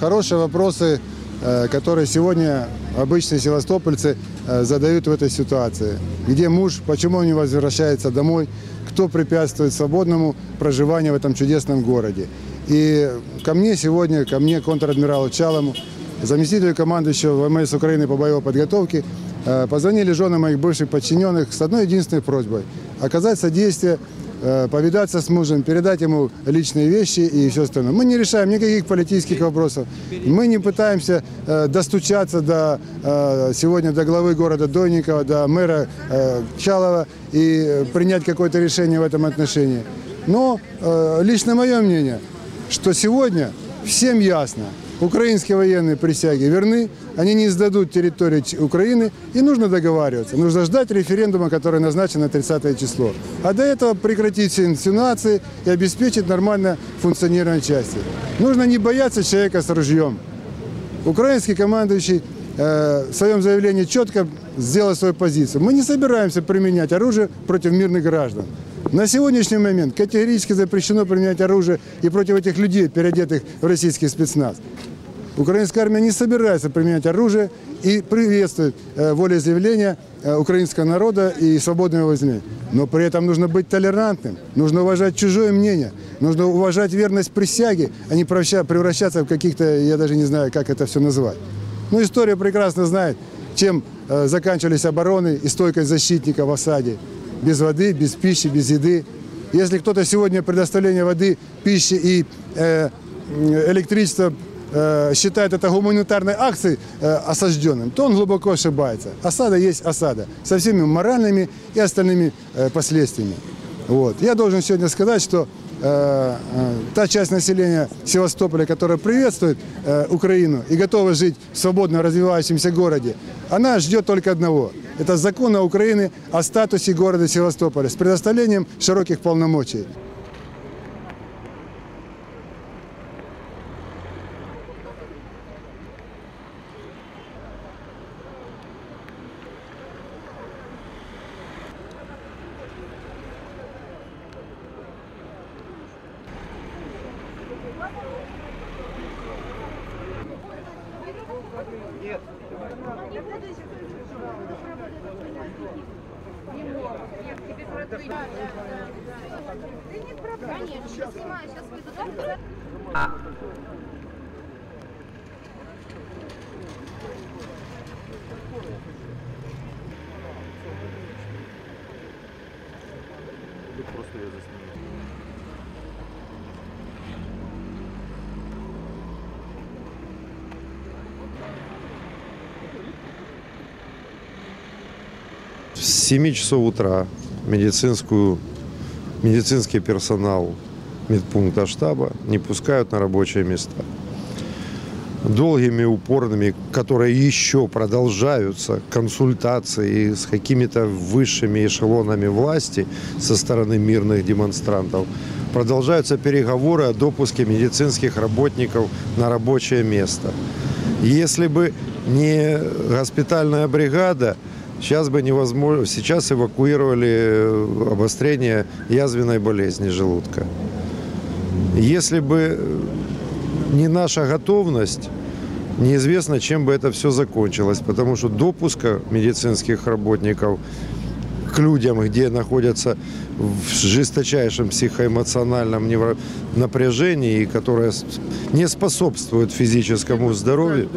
Хорошие вопросы, э, которые сегодня обычные севастопольцы э, задают в этой ситуации. Где муж, почему он не возвращается домой, кто препятствует свободному проживанию в этом чудесном городе. И ко мне сегодня, ко мне, контр-адмиралу Чалому, заместителю командующего ВМС Украины по боевой подготовке, э, позвонили жены моих бывших подчиненных с одной единственной просьбой – оказать содействие э, повидаться с мужем, передать ему личные вещи и все остальное. Мы не решаем никаких политических вопросов. Мы не пытаемся э, достучаться до, сегодня до главы города Дойникова, до мэра Чалова и принять какое-то решение в этом отношении. Но лично мое мнение, что сегодня всем ясно, украинские военные присяги верны, они не сдадут территорию Украины, и нужно договариваться. Нужно ждать референдума, который назначен на 30 число. А до этого прекратить все инсинуации и обеспечить нормальное функционирование части. Нужно не бояться человека с ружьем. Украинский командующий э, в своем заявлении четко сделал свою позицию. Мы не собираемся применять оружие против мирных граждан. На сегодняшний момент категорически запрещено применять оружие и против этих людей, переодетых в российский спецназ. Украинская армия не собирается применять оружие и приветствует э, волеизъявление э, украинского народа и свободного его изъявления. Но при этом нужно быть толерантным, нужно уважать чужое мнение, нужно уважать верность присяге, а не превраща- превращаться в каких-то, я даже не знаю, как это все назвать. Ну, история прекрасно знает, чем э, заканчивались обороны и стойкость защитника в осаде. Без воды, без пищи, без еды. Если кто-то сегодня предоставление воды, пищи и э, электричества э, считает это гуманитарной акцией э, осажденным, то он глубоко ошибается. Осада есть осада со всеми моральными и остальными э, последствиями. Вот. Я должен сегодня сказать, что э, э, та часть населения Севастополя, которая приветствует э, Украину и готова жить в свободно развивающемся городе, она ждет только одного. Это закона Украины о статусе города Севастополя с предоставлением широких полномочий. Ты не прав. Конечно, снимаю, сейчас выйду. Доктор, С 7 часов утра медицинскую, медицинский персонал медпункта штаба не пускают на рабочие места. Долгими, упорными, которые еще продолжаются, консультации с какими-то высшими эшелонами власти со стороны мирных демонстрантов, продолжаются переговоры о допуске медицинских работников на рабочее место. Если бы не госпитальная бригада, сейчас бы невозможно, сейчас эвакуировали э, обострение язвенной болезни желудка. Если бы не наша готовность, неизвестно, чем бы это все закончилось, потому что допуска медицинских работников к людям, где находятся в жесточайшем психоэмоциональном напряжении, которое не способствует физическому здоровью,